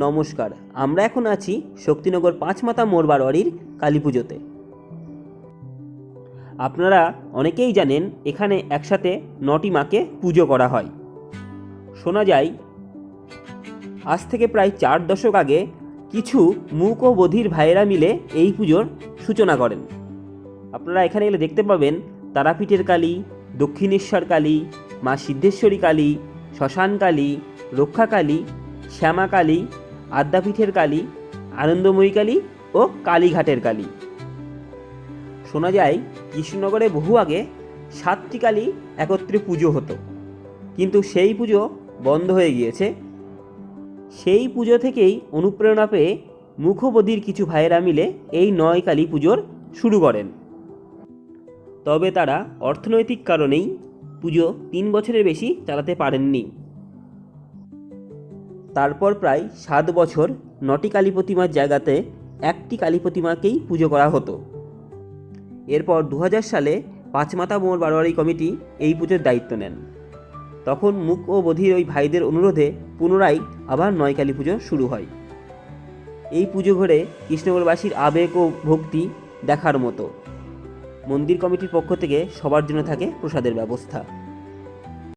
নমস্কার, আমরা এখন আছি শক্তিনগর পাঁচমাথা মোড় বারোয়ারির কালী পুজোতে। আপনারা অনেকেই জানেন, এখানে একসাথে নটি মাকে পুজো করা হয়। শোনা যায়, আজ থেকে প্রায় চার দশক আগে কিছু মূক ও বধির ভাইয়েরা মিলে এই পুজোর সূচনা করেন। আপনারা এখানে এলে দেখতে পাবেন তারাপীঠের কালী, দক্ষিণেশ্বর কালী, মা সিদ্ধেশ্বরী কালী, শ্মশান কালী, রক্ষা কালী, শ্যামা কালী আদ্যাপীঠের কালী, আনন্দময়ী কালী ও কালীঘাটের কালী। শোনা যায়, কৃষ্ণনগরে বহু আগে সাতটি কালী একত্রে পুজো হতো। কিন্তু সেই পুজো বন্ধ হয়ে গিয়েছে। সেই পুজো থেকেই অনুপ্রেরণা পেয়ে মুখবধির কিছু ভাইয়েরা মিলে এই নয় কালী পুজোর শুরু করেন। তবে তারা অর্থনৈতিক কারণেই পুজো তিন বছরের বেশি চালাতে পারেননি। তারপর প্রায় সাত বছর নটি কালী প্রতিমার জায়গাতে একটি কালী প্রতিমাকেই পুজো করা হতো। এরপর দু হাজার সালে পাঁচমাথা মোড় বারোয়ারি কমিটি এই পুজোর দায়িত্ব নেন। তখন মুখ ও বধির ওই ভাইদের অনুরোধে পুনরায় আবার নয় কালী পুজো শুরু হয়। এই পুজো ঘরে কৃষ্ণগরবাসীর আবেগ ও ভক্তি দেখার মতো। মন্দির কমিটির পক্ষ থেকে সবার জন্য থাকে প্রসাদের ব্যবস্থা।